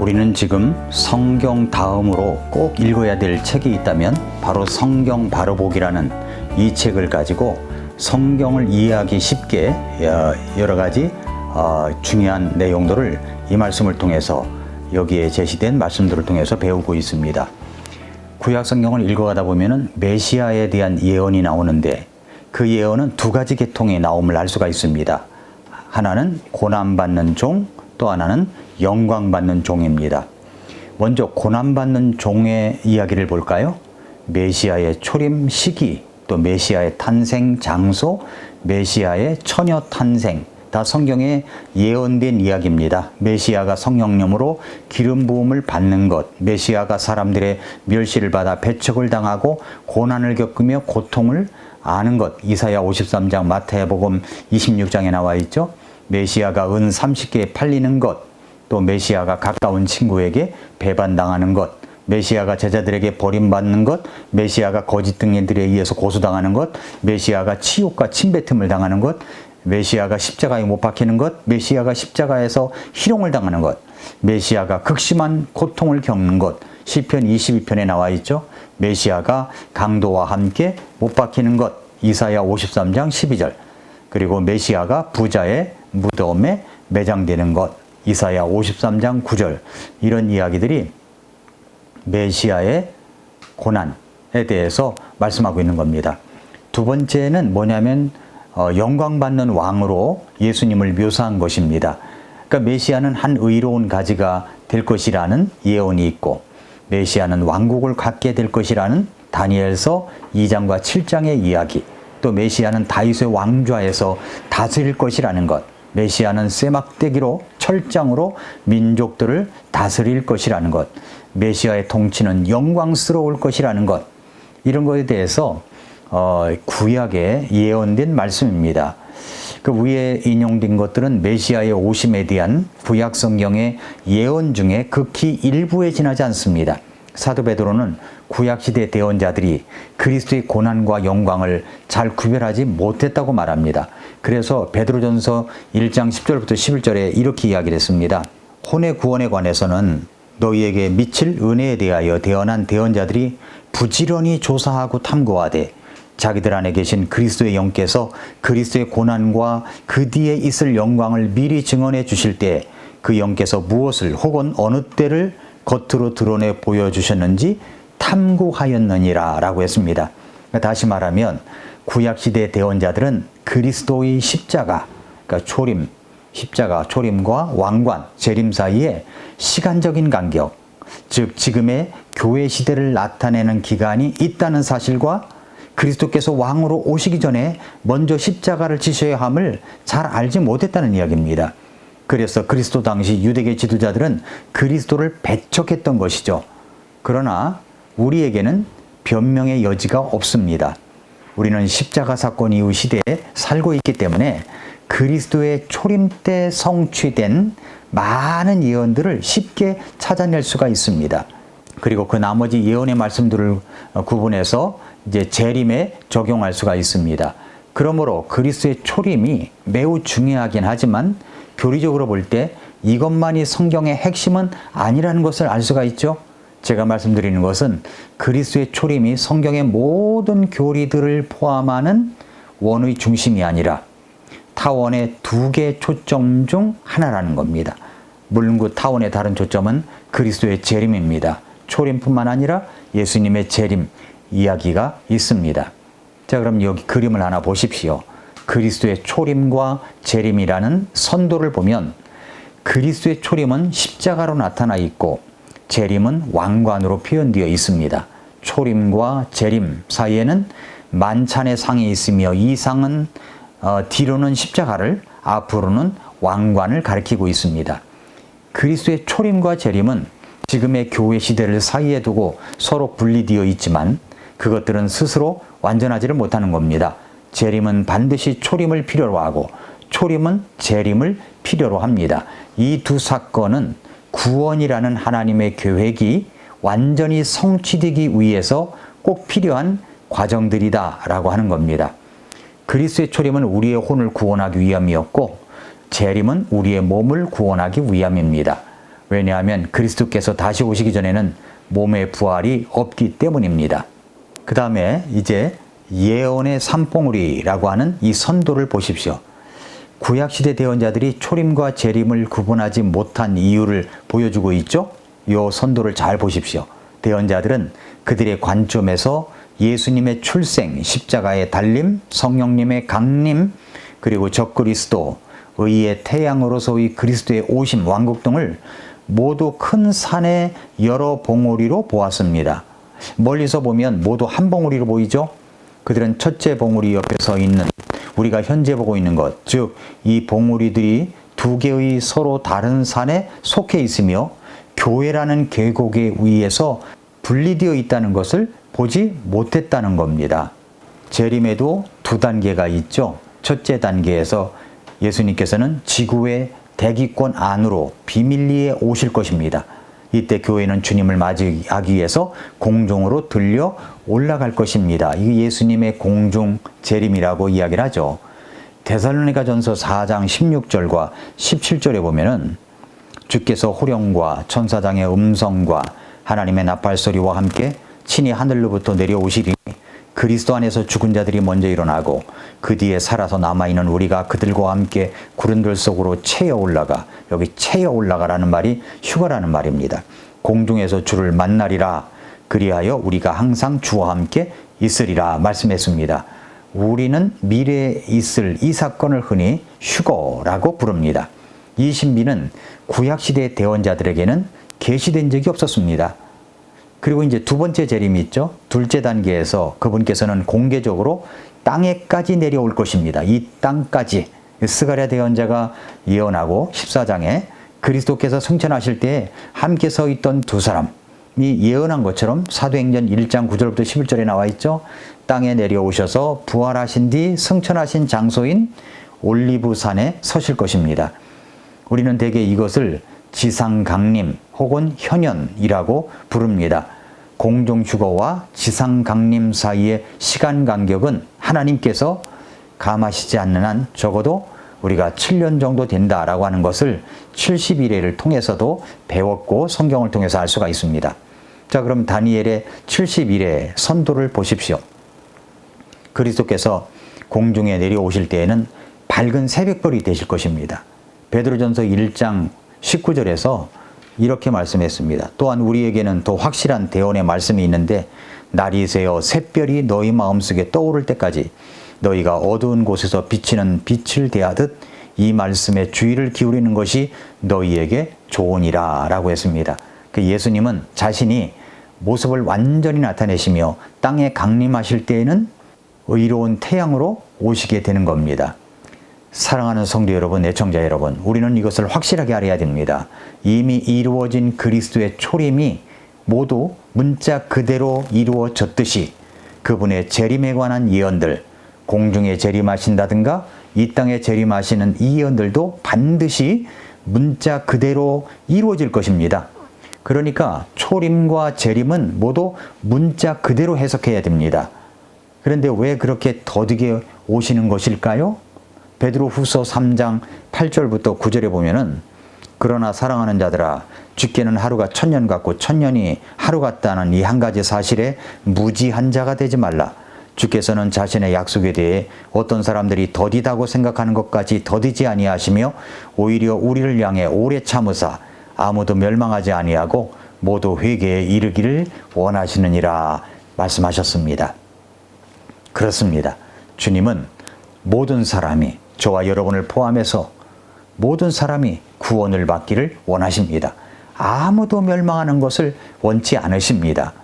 우리는 지금 성경 다음으로 꼭 읽어야 될 책이 있다면 바로 성경 바로보기라는 이 책을 가지고 성경을 이해하기 쉽게 어, 여러 가지 어, 중요한 내용들을 이 말씀을 통해서 여기에 제시된 말씀들을 통해서 배우고 있습니다. 구약 성경을 읽어가다 보면은 메시아에 대한 예언이 나오는데 그 예언은 두 가지 계통의 나옴을 알 수가 있습니다. 하나는 고난받는 종, 또 하나는 영광받는 종입니다. 먼저 고난받는 종의 이야기를 볼까요? 메시아의 초림 시기, 또 메시아의 탄생 장소, 메시아의 처녀 탄생, 다 성경에 예언된 이야기입니다. 메시아가 성령님으로 기름 부음을 받는 것, 메시아가 사람들의 멸시를 받아 배척을 당하고 고난을 겪으며 고통을 아는 것. 이사야 53장, 마태복음 26장에 나와 있죠. 메시아가 은 30개에 팔리는 것, 또 메시아가 가까운 친구에게 배반당하는 것, 메시아가 제자들에게 버림받는 것, 메시아가 거짓 등인들에 의해서 고소당하는 것, 메시아가 치욕과 침뱉음을 당하는 것, 메시아가 십자가에 못 박히는 것, 메시아가 십자가에서 희롱을 당하는 것, 메시아가 극심한 고통을 겪는 것, 시편 22편에 나와 있죠. 메시아가 강도와 함께 못 박히는 것, 이사야 53장 12절. 그리고 메시아가 부자의 무덤에 매장되는 것, 이사야 53장 9절. 이런 이야기들이 메시아의 고난에 대해서 말씀하고 있는 겁니다. 두 번째는 뭐냐면 어, 영광받는 왕으로 예수님을 묘사한 것입니다. 그러니까 메시아는 한 의로운 가지가 될 것이라는 예언이 있고 메시아는 왕국을 갖게 될 것이라는 다니엘서 2장과 7장의 이야기 또 메시아는 다윗의 왕좌에서 다스릴 것이라는 것 메시아는 쇠막대기로 철장으로 민족들을 다스릴 것이라는 것 메시아의 통치는 영광스러울 것이라는 것 이런 것에 대해서 어, 구약에 예언된 말씀입니다. 그 위에 인용된 것들은 메시아의 오심에 대한 구약 성경의 예언 중에 극히 일부에 지나지 않습니다. 사도 베드로는 구약 시대 대언자들이 그리스도의 고난과 영광을 잘 구별하지 못했다고 말합니다. 그래서 베드로전서 1장 10절부터 11절에 이렇게 이야기를 했습니다. 혼의 구원에 관해서는 너희에게 미칠 은혜에 대하여 대언한 대언자들이 부지런히 조사하고 탐구하되 자기들 안에 계신 그리스도의 영께서 그리스도의 고난과 그 뒤에 있을 영광을 미리 증언해 주실 때 그 영께서 무엇을 혹은 어느 때를 겉으로 드러내 보여주셨는지 탐구하였느니라 라고 했습니다. 다시 말하면 구약시대 대원자들은 그리스도의 십자가, 그러니까 초림, 십자가, 초림과 왕관, 재림 사이에 시간적인 간격, 즉 지금의 교회 시대를 나타내는 기간이 있다는 사실과 그리스도께서 왕으로 오시기 전에 먼저 십자가를 지셔야 함을 잘 알지 못했다는 이야기입니다. 그래서 그리스도 당시 유대계 지도자들은 그리스도를 배척했던 것이죠. 그러나 우리에게는 변명의 여지가 없습니다. 우리는 십자가 사건 이후 시대에 살고 있기 때문에 그리스도의 초림 때 성취된 많은 예언들을 쉽게 찾아낼 수가 있습니다. 그리고 그 나머지 예언의 말씀들을 구분해서 이제 재림에 적용할 수가 있습니다. 그러므로 그리스도의 초림이 매우 중요하긴 하지만 교리적으로 볼 때 이것만이 성경의 핵심은 아니라는 것을 알 수가 있죠. 제가 말씀드리는 것은 그리스도의 초림이 성경의 모든 교리들을 포함하는 원의 중심이 아니라 타원의 두 개 초점 중 하나라는 겁니다. 물론 그 타원의 다른 초점은 그리스도의 재림입니다. 초림뿐만 아니라 예수님의 재림 이야기가 있습니다. 자, 그럼 여기 그림을 하나 보십시오. 그리스도의 초림과 재림이라는 선도를 보면 그리스도의 초림은 십자가로 나타나 있고 재림은 왕관으로 표현되어 있습니다. 초림과 재림 사이에는 만찬의 상이 있으며 이 상은 어, 뒤로는 십자가를 앞으로는 왕관을 가리키고 있습니다. 그리스도의 초림과 재림은 지금의 교회 시대를 사이에 두고 서로 분리되어 있지만 그것들은 스스로 완전하지를 못하는 겁니다. 재림은 반드시 초림을 필요로 하고 초림은 재림을 필요로 합니다. 이 두 사건은 구원이라는 하나님의 계획이 완전히 성취되기 위해서 꼭 필요한 과정들이다라고 하는 겁니다. 그리스의 초림은 우리의 혼을 구원하기 위함이었고 재림은 우리의 몸을 구원하기 위함입니다. 왜냐하면 그리스도께서 다시 오시기 전에는 몸의 부활이 없기 때문입니다. 그 다음에 이제 예언의 산봉우리라고 하는 이 선도를 보십시오. 구약시대 대원자들이 초림과 재림을 구분하지 못한 이유를 보여주고 있죠. 요 선도를 잘 보십시오. 대원자들은 그들의 관점에서 예수님의 출생, 십자가의 달림, 성령님의 강림, 그리고 적그리스도, 의의 태양으로서의 그리스도의 오심, 왕국 등을 모두 큰 산의 여러 봉우리로 보았습니다. 멀리서 보면 모두 한 봉우리로 보이죠? 그들은 첫째 봉우리 옆에 서 있는 우리가 현재 보고 있는 것, 즉 이 봉우리들이 두 개의 서로 다른 산에 속해 있으며 교회라는 계곡에 위에서 분리되어 있다는 것을 보지 못했다는 겁니다. 재림에도 두 단계가 있죠. 첫째 단계에서 예수님께서는 지구의 대기권 안으로 비밀리에 오실 것입니다. 이때 교회는 주님을 맞이하기 위해서 공중으로 들려 올라갈 것입니다. 이 예수님의 공중 재림이라고 이야기를 하죠. 데살로니가 전서 4장 16절과 17절에 보면은 주께서 호령과 천사장의 음성과 하나님의 나팔 소리와 함께 친히 하늘로부터 내려오시리니 그리스도 안에서 죽은 자들이 먼저 일어나고 그 뒤에 살아서 남아있는 우리가 그들과 함께 구름들 속으로 채어 올라가 여기 채어 올라가라는 말이 휴가라는 말입니다. 공중에서 주를 만나리라 그리하여 우리가 항상 주와 함께 있으리라 말씀했습니다. 우리는 미래에 있을 이 사건을 흔히 휴거라고 부릅니다. 이 신비는 구약시대 대원자들에게는 계시된 적이 없었습니다. 그리고 이제 두 번째 재림이 있죠. 둘째 단계에서 그분께서는 공개적으로 땅에까지 내려올 것입니다. 이 땅까지 스가랴 대언자가 예언하고 14장에 그리스도께서 승천하실 때 함께 서 있던 두 사람이 예언한 것처럼 사도행전 1장 9절부터 11절에 나와 있죠. 땅에 내려오셔서 부활하신 뒤 승천하신 장소인 올리브산에 서실 것입니다. 우리는 대개 이것을 지상 강림 혹은 현현이라고 부릅니다. 공중 휴거와 지상 강림 사이의 시간 간격은 하나님께서 감하시지 않는 한 적어도 우리가 7년 정도 된다라고 하는 것을 70일회를 통해서도 배웠고 성경을 통해서 알 수가 있습니다. 자, 그럼 다니엘의 70일의 선도를 보십시오. 그리스도께서 공중에 내려오실 때에는 밝은 새벽별이 되실 것입니다. 베드로전서 1장 19절에서 이렇게 말씀했습니다. 또한 우리에게는 더 확실한 대언의 말씀이 있는데 날이 새어 샛별이 너희 마음속에 떠오를 때까지 너희가 어두운 곳에서 비치는 빛을 대하듯 이 말씀에 주의를 기울이는 것이 너희에게 좋으니라 라고 했습니다. 그 예수님은 자신이 모습을 완전히 나타내시며 땅에 강림하실 때에는 의로운 태양으로 오시게 되는 겁니다. 사랑하는 성도 여러분, 애청자 여러분, 우리는 이것을 확실하게 알아야 됩니다. 이미 이루어진 그리스도의 초림이 모두 문자 그대로 이루어졌듯이 그분의 재림에 관한 예언들, 공중에 재림하신다든가 이 땅에 재림하시는 이 예언들도 반드시 문자 그대로 이루어질 것입니다. 그러니까 초림과 재림은 모두 문자 그대로 해석해야 됩니다. 그런데 왜 그렇게 더디게 오시는 것일까요? 베드로 후서 3장 8절부터 9절에 보면은 그러나 사랑하는 자들아 죽게는 하루가 천년 같고 천년이 하루 같다는 이 한 가지 사실에 무지한 자가 되지 말라. 주께서는 자신의 약속에 대해 어떤 사람들이 더디다고 생각하는 것까지 더디지 아니하시며 오히려 우리를 향해 오래 참으사 아무도 멸망하지 아니하고 모두 회개에 이르기를 원하시느니라 말씀하셨습니다. 그렇습니다. 주님은 모든 사람이 저와 여러분을 포함해서 모든 사람이 구원을 받기를 원하십니다. 아무도 멸망하는 것을 원치 않으십니다.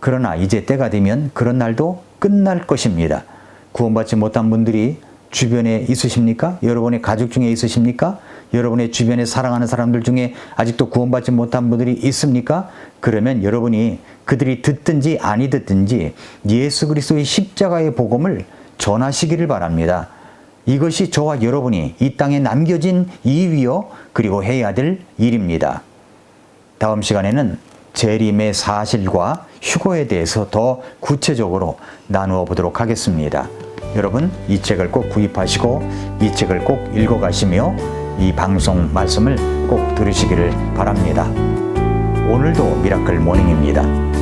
그러나 이제 때가 되면 그런 날도 끝날 것입니다. 구원받지 못한 분들이 주변에 있으십니까? 여러분의 가족 중에 있으십니까? 여러분의 주변에 사랑하는 사람들 중에 아직도 구원받지 못한 분들이 있습니까? 그러면 여러분이 그들이 듣든지 아니 듣든지 예수 그리스도의 십자가의 복음을 전하시기를 바랍니다. 이것이 저와 여러분이 이 땅에 남겨진 이위요 그리고 해야 될 일입니다. 다음 시간에는 재림의 사실과 휴거에 대해서 더 구체적으로 나누어 보도록 하겠습니다. 여러분 이 책을 꼭 구입하시고 이 책을 꼭 읽어가시며 이 방송 말씀을 꼭 들으시기를 바랍니다. 오늘도 미라클 모닝입니다.